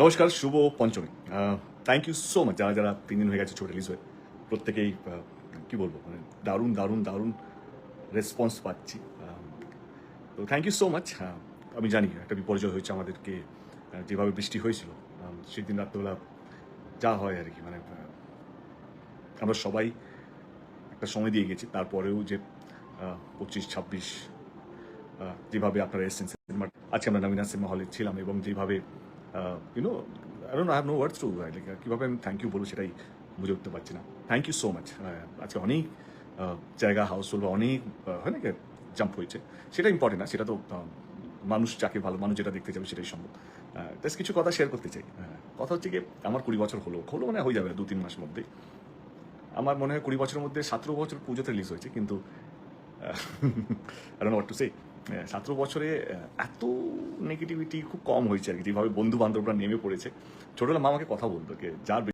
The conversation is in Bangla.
নমস্কার, শুভ Panchami. Thank you so much যারা যারা তিন দিন হয়ে গেছে, ছোট রিলিজ হয়ে, প্রত্যেকেই কী বলব মানে দারুণ দারুণ দারুণ রেসপন্স পাচ্ছি। তো থ্যাংক ইউ সো মাচ আমি জানি, একটা বিপর্যয় হয়েছে আমাদেরকে যেভাবে বৃষ্টি হয়েছিল সেদিন রাত্রেবেলা যা হয় আর কি মানে আমরা সবাই একটা সময় দিয়ে গেছি, তারপরেও যে পঁচিশ, ছাব্বিশ যেভাবে আপনারা এসেছেন সিনেমা আজকে আমরা নবীনা সিনেমা হলে ছিলাম এবং যেভাবে you know I don't I have no words to like কীভাবে আমি থ্যাংক ইউ বলব সেটাই বুঝে উঠতে পারছি না থ্যাংক ইউ সো মাচ আজকে অনেক জায়গা হাউসফুল বা অনেক হয় না জাম্প হয়েছে সেটা ইম্পর্টেন্ট না সেটা তো মানুষ যাকে ভালো মানুষ যেটা দেখতে যাবে সেটাই সম্ভব জাস্ট কিছু কথা শেয়ার করতে চাই কথা হচ্ছে কি আমার কুড়ি বছর হলো হলো মানে হয়ে যাবে দু তিন মাসের মধ্যেই আমার মনে হয় কুড়ি বছরের মধ্যে সতেরো বছর পুজোতে রিলিজ হয়েছে কিন্তু আই ডোন্ট টু সে সতেরো বছরে এত নেগেটিভিটি খুব কম হয়েছে আর কি, যেভাবে বন্ধু বান্ধবরা নেমে পড়েছে। ছোটবেলা মা আমাকে কথা বলতো যে, যার